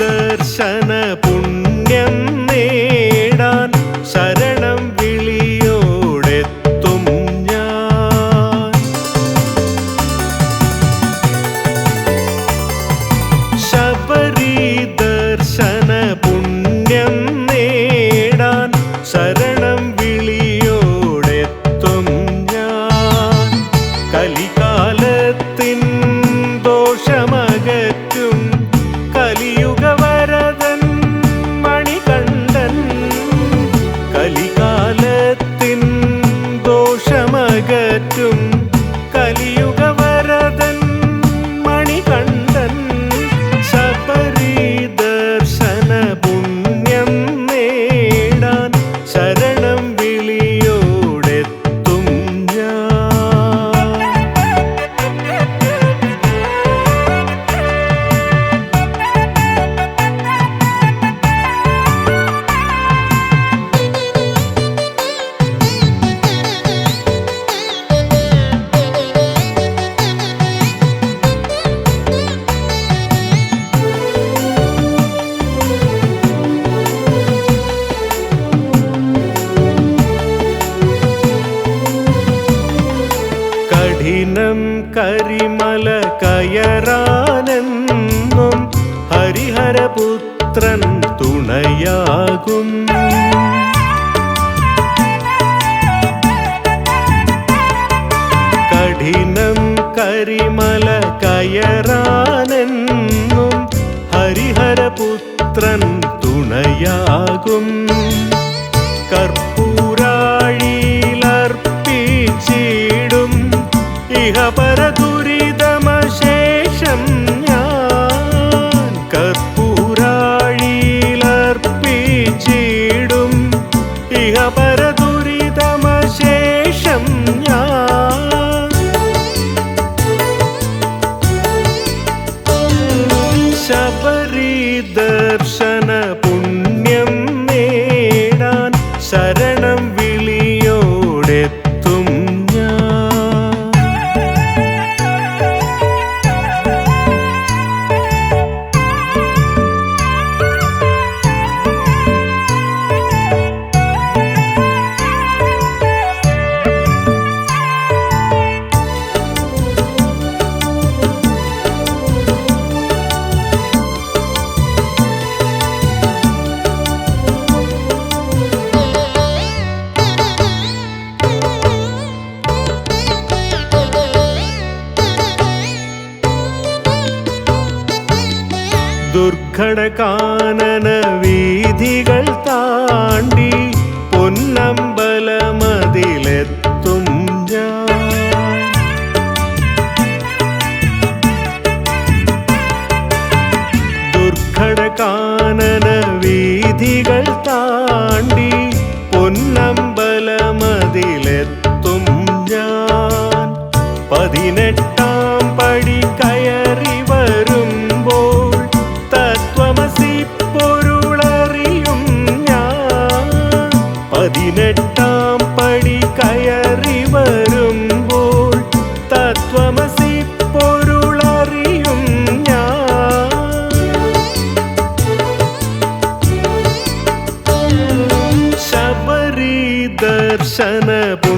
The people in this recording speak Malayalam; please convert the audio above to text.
दर्शनपु కలియు അന്നം കരിമല കയറാനെന്നും ഹരിഹരപുത്രൻ തുണയാകും കഠിനം കരിമല കയറാനെന്നും ഹരിഹരപുത്രൻ തുണയാകും சரண ദുർഘടകാനന വീതികൾ താണ്ടി दर्शनपु